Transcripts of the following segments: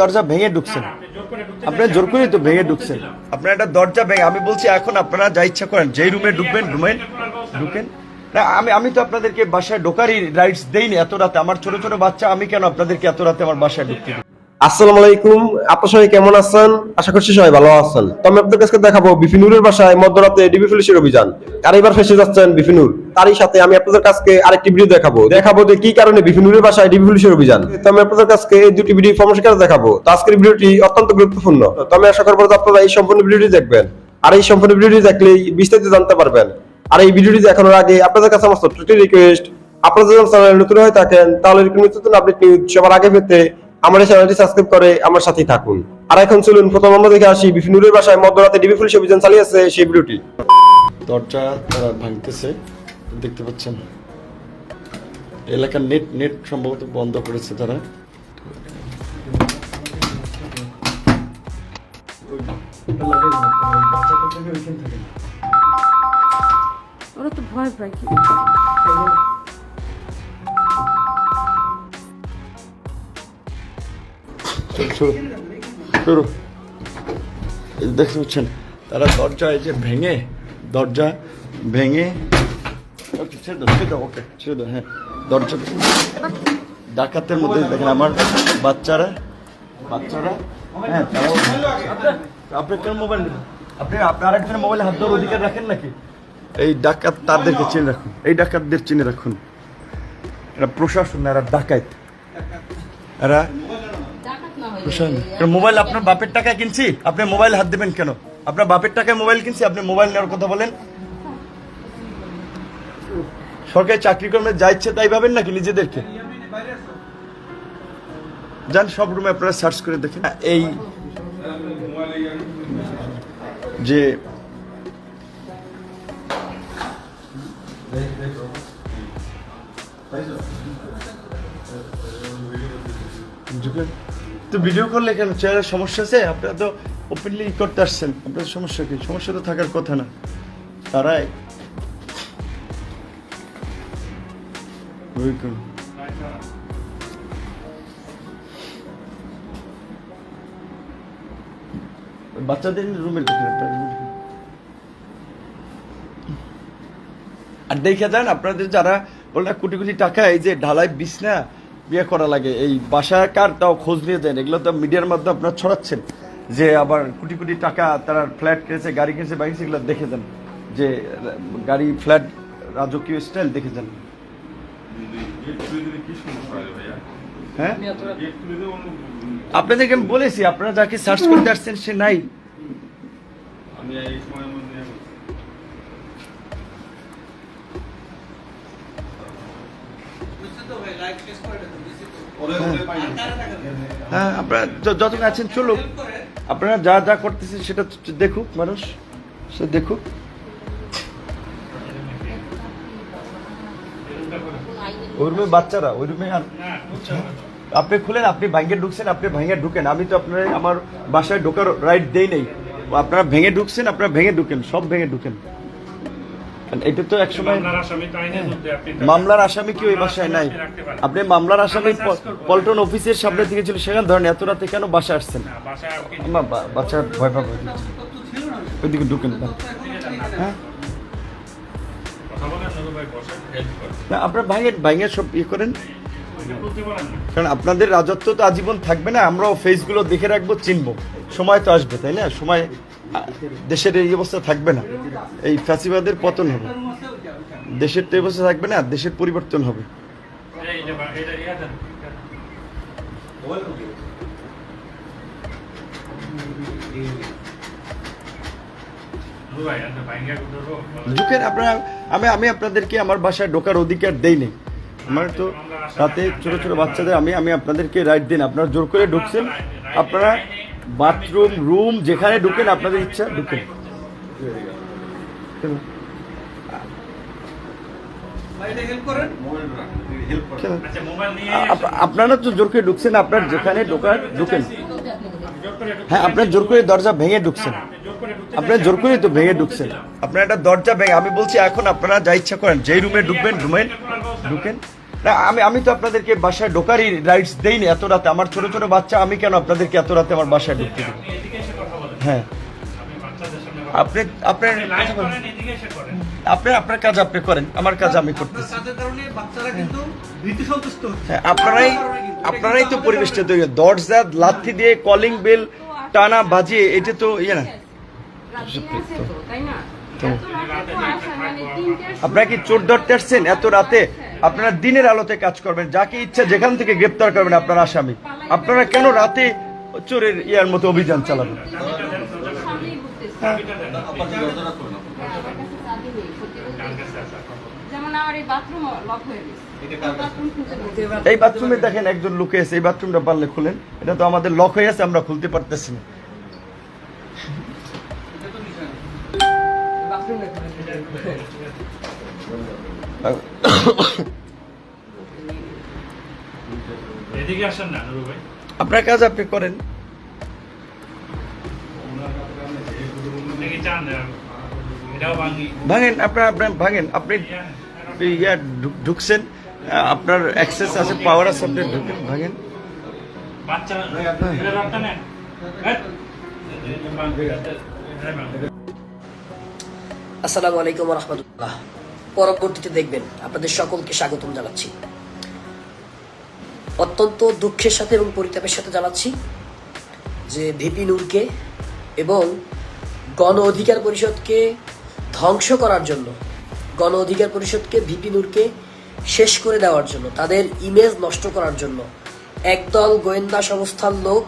দরজা ভেঙে ঢুকছেন। আপনারা জোর করে তো ভেঙে ঢুকছেন। আপনার একটা দরজা ভেঙে আমি বলছি এখন আপনারা যা ইচ্ছা করেন যেই রুমে ঢুকবেন ঢুমেন ঢুকেন। না আমি আমি তো আপনাদেরকে বাসায় ঢোকারই রাইটস দেইনি এত রাতে। আমার ছোট ছোট বাচ্চা আমি কেন আপনাদেরকে এত রাতে আমার বাসায় ঢুকতে? আসসালামু আলাইকুম। আপনার সবাই কেমন আছেন? আশা করছি সবাই ভালো আছেন। তো আমি আপনাদের দেখাবো বাসায় মধ্যরাতে ডিবি পুলিশের অভিযান। আর এবার ফেসে যাচ্ছেন তারই সাথে আমি আপনাদের কাছে আরেকটি ভিডিও দেখাবো। দেখাবো যে কি কারণে বাসায় ডিবি পুলিশের অভিযান। তো আমি আপনাদের কাছে এই দুটি ভিডিও দেখাবো। তো আজকের ভিডিওটি অত্যন্ত গুরুত্বপূর্ণ। তো আমি আশা করব আপনারা এই সম্পূর্ণ ভিডিওটি দেখবেন। আর এই সম্পূর্ণ ভিডিওটি দেখলেই বিস্তারিত জানতে পারবেন। আর এই ভিডিওটি দেখানোর আগে আপনাদের কাছে আমার ছোট্ট রিকোয়েস্ট আপনারা যদি চ্যানেলে নতুন হয়ে থাকেন, তাহলে নতুন আপডেট নিউজ সবার আগে পেতে আমার এই চ্যানেলটি সাবস্ক্রাইব করে আমার সাথেই থাকুন। আর এখন চলুন প্রথম আমরা দেখে আসি বিপিনুরের বাসায় মধ্যরাতে ডিবি পুলিশ অভিযান চালিয়েছে সেই ভিডিওটি। দরজা তারা ভাঙতেছে দেখতে পাচ্ছেন। এলাকার নেট নেট সম্ভবত বন্ধ করেছে তারা। ওরা তো ভয় পায় কি? শুরু শুরু। দেখতে তারা দরজা এই যে ভেঙে, দরজা ভেঙে ছেড়ে দাও ছেড়ে দাও, ওকে, ছেড়ে দাও হ্যাঁ দরজা ডাকাতের মধ্যে দেখেন আমার বাচ্চারা বাচ্চারা হ্যাঁ আপনি কেন মোবাইল আপনি আপনি আরেকজনের মোবাইলে হাত দেওয়ার অধিকার রাখেন নাকি? এই ডাকাত তাদেরকে চিনে রাখুন, এই ডাকাতদের চিনে রাখুন। এরা প্রশাসন, এরা ডাকাত। এরা মোবাইল আপনার বাপের টাকায় কিনছি, আপনি মোবাইল হাত দেবেন কেন? আপনার বাপের টাকায় মোবাইল কিনছি, আপনি মোবাইল নেওয়ার কথা বলেন। সরকারি চাকরি কর্মে যা ইচ্ছে তাই ভাবেন নাকি নিজেদেরকে? যান, সব রুমে আপনারা সার্চ করে দেখেন। এই যে ঢুকেন। তো ভিডিও করলে কেন? চেহারা সমস্যা আছে? আপনারা তো ওপেনলি করতে আসছেন। আপনাদের সমস্যা কি? সমস্যা তো থাকার কথা না। তারাই। বাচ্চাদের রুমে। আর দেখে যান, আপনাদের যারা বললেন কোটি কোটি টাকা, এই যে ঢালাই বিছনা বিয়ে করা লাগে। এই বাসা কার তাও খোঁজ নিয়ে দেন। এগুলো তো মিডিয়ার মাধ্যমে আপনারা ছড়াচ্ছেন। যে আবার কোটি কোটি টাকা তারা ফ্ল্যাট কিনেছে, গাড়ি কিনেছে বাইক এগুলো দেখে যান যে, গাড়ি, ফ্ল্যাট, রাজকীয় স্টাইল দেখে যান হ্যাঁ? আপনাদেরকে আমি বলেছি, আপনারা যাকে সার্চ করতে আসছেন সে নাই। সময়ের মধ্যে ওরে ওরে পাই হ্যাঁ আপনারা যতক্ষণ আছেন, চলুক। আপনারা যা যা করতেছেন, সেটা দেখুক মানুষ। সে দেখুক। ওই রুমে বাচ্চারা ওই রুমে আর আপনি খুলেন, আপনি ভাঙ্গে ঢুকছেন, আপনি ভাঙ্গে ঢুকেন। আমি তো আপনার আমার বাসায় ঢোকার রাইট দেই নেই। আপনারা ভেঙে ঢুকছেন, আপনারা ভেঙে ঢুকেন, সব ভেঙে ঢুকেন। এটা তো একসময় মামলার আসামি তো আইনের মধ্যে আপনি মামলার আসামি কি ওই বাসায় নাই। আপনি মামলার আসামি পল্টন অফিসের সামনে থেকে ছিল সেখানে ধরেন এত রাতে কেন বাসা আসছেন? বাচ্চা ভয় পাবে। ওইদিকে ঢুকেন। হ্যাঁ? না আপনারা ভাঙেন ভাঙে সব ইয়ে করেন। কারণ আপনাদের রাজত্ব তো আজীবন থাকবে না আমরাও ফেসগুলো দেখে রাখব চিনবো। সময় তো আসবে তাই না? সময় দেশের এই অবস্থা থাকবে না। এই ফ্যাসিবাদের পতন হবে। দেশের তো অবস্থা থাকবে না, দেশের পরিবর্তন হবে। ঢুকেন, আপনারা, আমি আমি আপনাদেরকে আমার বাসায় ঢোকার অধিকার দেই নেই। আমার তো রাতে ছোট ছোট বাচ্চাদের আমি আমি আপনাদেরকে রাইট দিন আপনারা জোর করে ঢুকছেন, আপনারা বাথরুম রুম যেখানে ঢুকেন আপনাদের ইচ্ছা ঢুকেন। কেন? আচ্ছা মোবাইল নিয়ে আপ- আপনারা তো জোর করে ঢুকছেন আপনার যেখানে ঢোকার ঢুকেন। হ্যাঁ আপনার জোর করে দরজা ভেঙে ঢুকছেন। আপনার জোর করে তো ভেঙে ঢুকছেন। আপনার একটা দরজা ভেঙে আমি বলছি এখন আপনারা যা ইচ্ছা করেন যেই রুমে ঢুকবেন ঢুমেন ঢুকেন। না আমি আমি তো আপনাদেরকে বাসায় ঢোকারই রাইটস দেইনি এত রাতে। আমার ছোট ছোট বাচ্চা আমি কেন আপনাদেরকে এত রাতে আমার বাসায় ঢুকতে দেব? আপনি এদিকে এসে কথা বলেন। হ্যাঁ। আপনি আপনি আপনার লাইভ করেন এদিকে এসে করেন। আপনি আপনার কাজ আপনি করেন আমার কাজ আমি করতেছি। তাদের কারণে বাচ্চারা কিন্তু ভীতি সন্তুষ্ট হচ্ছে। হ্যাঁ, আপনারাই আপনারাই তো পরিবেশটা তৈরি দরজা লাথি দিয়ে কলিং বেল টানা বাজিয়ে এটা তো ইয়ে না। মানে আপনারা কি চোর ধরতে আসছেন? এত রাতে? আপনারা দিনের আলোতে কাজ করবেন, যাকে ইচ্ছা যেখান থেকে গ্রেপ্তার করবেন আপনারা আসামি। আপনারা কেন রাতে চোরের ইয়ার মতো অভিযান চালাবেন? এই বাথরুম দেখেন একজন লোকে আছে, এই বাথরুমটা পারলে খুলেন। এটা তো আমাদের লক হয়ে আছে, আমরা খুলতে পারতেছি না। আপনার কাজ আপনি করেন। ভাঙেন আপনার আপনার ভাঙেন। আপনি ইয়া ঢুকছেন আপনার অ্যাক্সেস আছে পাওয়ার আছে আপনি ঢুকেন ভাঙেন। হ্যাঁ? আসসালামু আলাইকুম রহমতুল্লাহ। পরবর্তীতে দেখবেন। আপনাদের সকলকে স্বাগতম জানাচ্ছি। অত্যন্ত দুঃখের সাথে এবং পরিতাপের সাথে জানাচ্ছি যে ভিপি নূরকে এবং গণ অধিকার পরিষদকে ধ্বংস করার জন্য, গণ অধিকার পরিষদকে ভিপি নূরকে শেষ করে দেওয়ার জন্য, তাদের ইমেজ নষ্ট করার জন্য একদল গোয়েন্দা সংস্থার লোক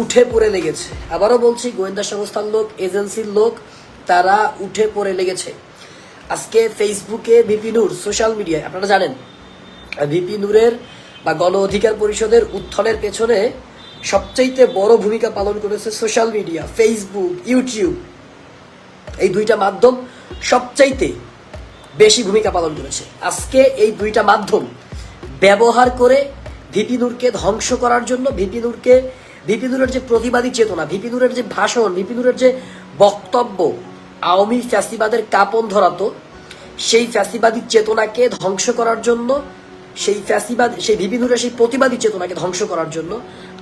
উঠে পড়ে লেগেছে। আবারও বলছি, গোয়েন্দা সংস্থার লোক, এজেন্সির লোক, তারা উঠে পড়ে লেগেছে। আজকে ফেসবুকে ভিপি নূর সোশ্যাল মিডিয়ায় আপনারা জানেন ভিপি নূরের বা গণ অধিকার পরিষদের উত্থানের পেছনে সবচাইতে বড় ভূমিকা পালন করেছে সোশ্যাল মিডিয়া ফেসবুক ইউটিউব এই দুইটা মাধ্যম সবচাইতে বেশি ভূমিকা পালন করেছে। আজকে এই দুইটা মাধ্যম ব্যবহার করে ভিপি নূরকে ধ্বংস করার জন্য ভিপি নূরকে ভিপি নূরের যে প্রতিবাদী চেতনা ভিপি নূরের যে ভাষণ ভিপি নূরের যে বক্তব্য আওয়ামী ফ্যাসিবাদের কাপন ধরাতো, সেই ফ্যাসিবাদী চেতনাকে ধ্বংস করার জন্য, সেই ফ্যাসিবাদ, সেই নূরের সেই প্রতিবাদী চেতনাকে ধ্বংস করার জন্য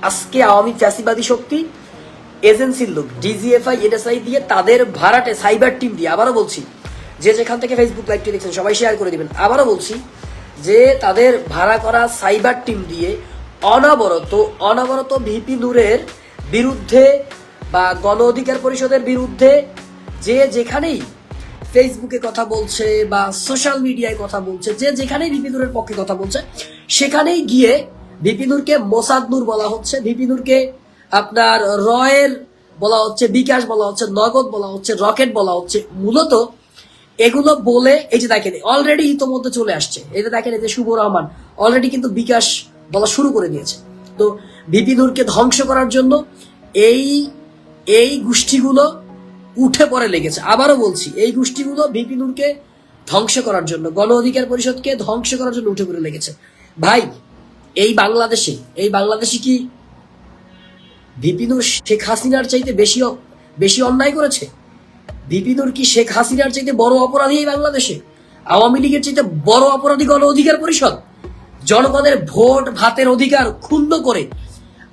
আজকে আওয়ামী ফ্যাসিবাদী শক্তি, এজেন্সির লোক, ডিজিএফআই, এনএসআই দিয়ে তাদের ভাড়াটে সাইবার টিম দিয়ে আবারও বলছি, যে যেখান থেকে ফেসবুক লাইভটি দেখছেন সবাই শেয়ার করে দিবেন, আবারও বলছি যে তাদের ভাড়া করা সাইবার টিম দিয়ে অনবরত অনবরত ভিপি নূরের বিরুদ্ধে বা গণ অধিকার পরিষদের বিরুদ্ধে যে যেখানেই ফেসবুকে কথা বলছে বা সোশ্যাল মিডিয়ায় কথা বলছে, যে যেখানেই ভিপিনুরের পক্ষে কথা বলছে, সেখানেই গিয়ে ভিপিনুরকে মোসাদ নূর বলা হচ্ছে ভিপিনুরকে আপনার রয়ের বলা হচ্ছে, বিকাশ বলা হচ্ছে, নগদ বলা হচ্ছে, রকেট বলা হচ্ছে, মূলত এগুলো বলে, এই যে দেখেন অলরেডি ইতোমধ্যে চলে আসছে, এই যে দেখেন, এই যে শুভ রহমান অলরেডি কিন্তু বিকাশ বলা শুরু করে দিয়েছে। তো ভিপিনুরকে ধ্বংস করার জন্য এই এই গোষ্ঠীগুলো উঠে পড়ে লেগেছে। আবারও বলছি, এই গোষ্ঠীগুলো ভিপি নূরকে ধ্বংস করার জন্য, গণ অধিকার পরিষদকে ধ্বংস করার জন্য উঠে পড়ে লেগেছে। ভাই, এই বাংলাদেশে এই বাংলাদেশে কি ভিপি নূর শেখ হাসিনার চাইতে বেশি বেশি অন্যায় করেছে? ভিপি নূর কি শেখ হাসিনার চাইতে বড় অপরাধী এই বাংলাদেশে? আওয়ামী লীগের চাইতে বড় অপরাধী গণ অধিকার পরিষদ? জনগণের ভোট, ভাতের অধিকার ক্ষুণ্ণ করে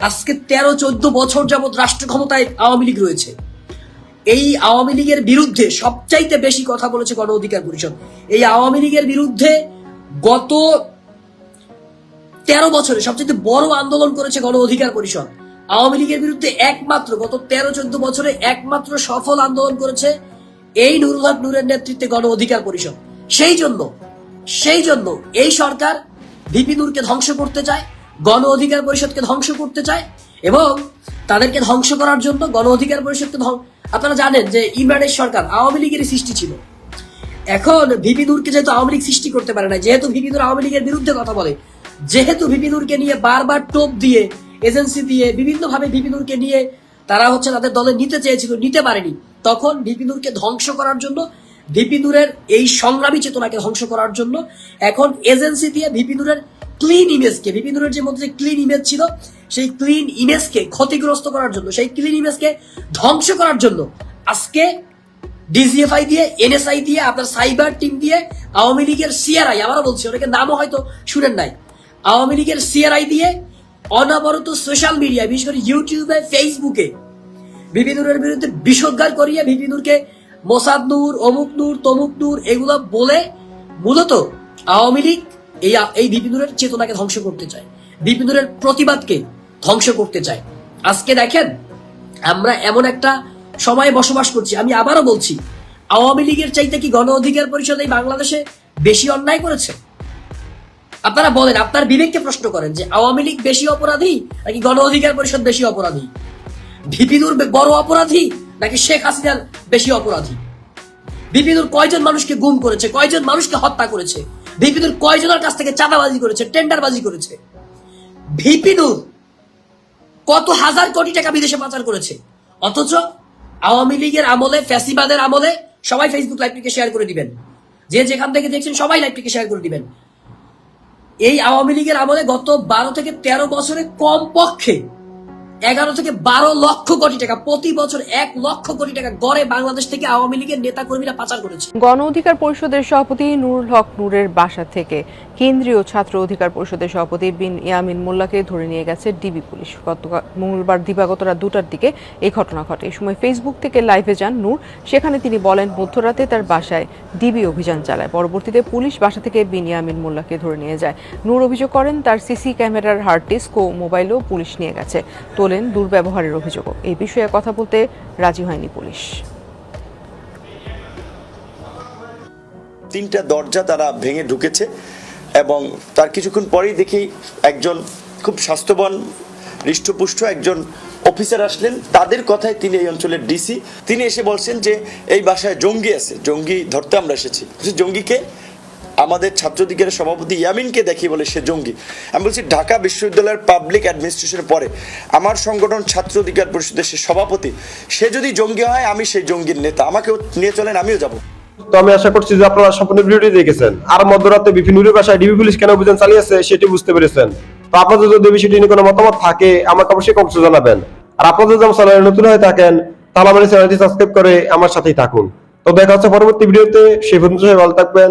আজকে তেরো, চোদ্দ বছর যাবৎ রাষ্ট্র ক্ষমতায় আওয়ামী লীগ রয়েছে। এই আওয়ামী লীগের বিরুদ্ধে সবচাইতে বেশি কথা বলেছে গণ অধিকার পরিষদ। এই আওয়ামী লীগের বিরুদ্ধে গত তেরো বছরে সবচেয়ে বড় আন্দোলন করেছে গণ অধিকার পরিষদ। আওয়ামী লীগের বিরুদ্ধে একমাত্র গত তেরো, চোদ্দ বছরে একমাত্র সফল আন্দোলন করেছে এই নুরুল নূরের নেতৃত্বে গণ অধিকার পরিষদ। সেই জন্য সেই জন্য এই সরকার ভিপি নূরকে ধ্বংস করতে চায়, গণ অধিকার পরিষদকে ধ্বংস করতে চায় এবং তাদেরকে ধ্বংস করার জন্য গণ অধিকার পরিষদকে আপনারা জানেন যে ইমরানের সরকার আওয়ামী লীগেরই সৃষ্টি ছিল। এখন ভিপি নূরকে যেহেতু আওয়ামী লীগ সৃষ্টি করতে পারে না, যেহেতু ভিপি নূর আওয়ামী লীগের বিরুদ্ধে কথা বলে, যেহেতু ভিপি নূরকে নিয়ে বারবার টোপ দিয়ে, এজেন্সি দিয়ে বিভিন্ন ভাবে ভিপি নূরকে নিয়ে তারা হচ্ছে তাদের দলে নিতে চেয়েছিল, নিতে পারেনি, তখন ভিপি নূরকে ধ্বংস করার জন্য, ভিপি নূরের এই সংগ্রামী চেতনাকে ধ্বংস করার জন্য, এখন এজেন্সি দিয়ে ভিপি নূরের ক্লিন ইমেজকে নূরের যে মধ্যে ক্লিন ইমেজ ছিল, সেই ক্লিন ইমেজকে ক্ষতিগ্রস্ত করার জন্য, সেই ক্লিন ইমেজকে ধ্বংস করার জন্য আজকে ডিজিএফআই দিয়ে এনএসআই দিয়ে, আপনার সাইবার টিম দিয়ে আওয়ামী লীগের সিআরআই আবারও বলছি অনেকে নামও হয়তো শুনেন নাই, আওয়ামী লীগের সিআরআই দিয়ে অনবরত সোশ্যাল মিডিয়া বিশেষ করে ইউটিউবে ফেসবুকে বিপিনুরের বিরুদ্ধে বিষোদ্গার করিয়ে বিপিনুরকে মোসাদ নূর অমুক নূর তমুক নূর এগুলো বলে মূলত আওয়ামী লীগ এই এই বিপিনুরের চেতনাকে ধ্বংস করতে চায়। বিপিনুরের প্রতিবাদকে ধ্বংস করতে চায়। আজকে দেখেন, আমরা এমন একটা সময়ে বসবাস করছি। আমি আবারও বলছি, আওয়ামী লীগের চাইতে কি গণ অধিকার পরিষদ এই বাংলাদেশে বেশি অন্যায় করেছে? আপনারা বলেন, আপনার বিবেককে প্রশ্ন করেন যে আওয়ামী লীগ বেশি অপরাধী নাকি গণ অধিকার পরিষদ বেশি অপরাধী? ভিপিনুর বড় অপরাধী নাকি শেখ হাসিনার বেশি অপরাধী? ভিপিনুর কয়জন মানুষকে গুম করেছে, কয়জন মানুষকে হত্যা করেছে? ভিপিনুর কয়জনের কাছ থেকে চাঁদাবাজি করেছে, টেন্ডারবাজি করেছে? ভিপিনুর কত হাজার কোটি টাকা বিদেশে পাচার করেছে? অথচ আওয়ামী লীগের আমলে, ফ্যাসিবাদের আমলে সবাই ফেসবুক লাইভটিকে শেয়ার করে দিবেন। যে যেখান থেকে দেখছেন সবাই লাইভটিকে শেয়ার করে দিবেন। এই আওয়ামী লীগের আমলে গত বারো থেকে তেরো বছরে কম পক্ষে এগারো থেকে বারো লক্ষ কোটি টাকা। প্রতি বছর এক লক্ষ কোটি টাকা গড়ে বাংলাদেশ থেকে আওয়ামী লীগের নেতা কর্মীরা পাচার করেছে। গণ অধিকার পরিষদের সভাপতি নুরুল হক নূরের বাসা থেকে কেন্দ্রীয় ছাত্র অধিকার পরিষদের সভাপতি বিন ইয়ামিন মোল্লাকে ধরে নিয়ে গেছে ডিবি পুলিশ। গতকাল মঙ্গলবার দিবাগত রাত দুটার দিকে এই ঘটনা ঘটে। এই সময় ফেসবুক থেকে লাইভে যান নূর। সেখানে তিনি বলেন, মধ্যরাতে তার বাসায় ডিবি অভিযান চালায়। পরবর্তীতে পুলিশ বাসা থেকে বিন ইয়ামিন মোল্লাকে ধরে নিয়ে যায়। নূর অভিযোগ করেন, তার সিসি ক্যামেরার হার্ড ডিস্ক ও মোবাইলও পুলিশ নিয়ে গেছে। তোলেন দুর্ব্যবহারের অভিযোগও। এই বিষয়ে কথা বলতে রাজি হয়নি পুলিশ। তিনটা দরজা তারা ভেঙে ঢুকেছে এবং তার কিছুক্ষণ পরেই দেখি একজন খুব স্বাস্থ্যবান, হৃষ্টপুষ্ট একজন অফিসার আসলেন। তাদের কথায় তিনি এই অঞ্চলের ডিসি। তিনি এসে বলছেন যে, এই বাসায় জঙ্গি আছে। জঙ্গি ধরতে আমরা এসেছি। জঙ্গিকে আমাদের ছাত্রদিকের সভাপতি ইয়ামিনকে দেখি বলে সে জঙ্গি। আমি বলছি, ঢাকা বিশ্ববিদ্যালয়ের পাবলিক অ্যাডমিনিস্ট্রেশনের পরে আমার সংগঠন ছাত্র অধিকার পরিষদের সে সভাপতি, সে যদি জঙ্গি হয়, আমি সেই জঙ্গির নেতা। আমাকেও নিয়ে চলেন, আমিও যাব। তো আমি আশা করছি যে আপনারা সম্পূর্ণ ভিডিওটি দেখেছেন। আর মধ্যরাতে বিপিনুরের বাসায় ডিবি পুলিশ কেন অভিযান চালিয়েছে, সেটি বুঝতে পেরেছেন। তো আপনাদের যদি বিষয়টি নিয়ে কোনো মতামত থাকে, আমাকে অবশ্যই কমেন্টে জানাবেন। আর আপনাদের আমার চ্যানেলে নতুন হয়ে থাকেন, তাহলে আমার চ্যানেলটি সাবস্ক্রাইব করে আমার সাথেই থাকুন। তো দেখা হচ্ছে পরবর্তী ভিডিওতে সেই পর্যন্ত ভালো থাকবেন।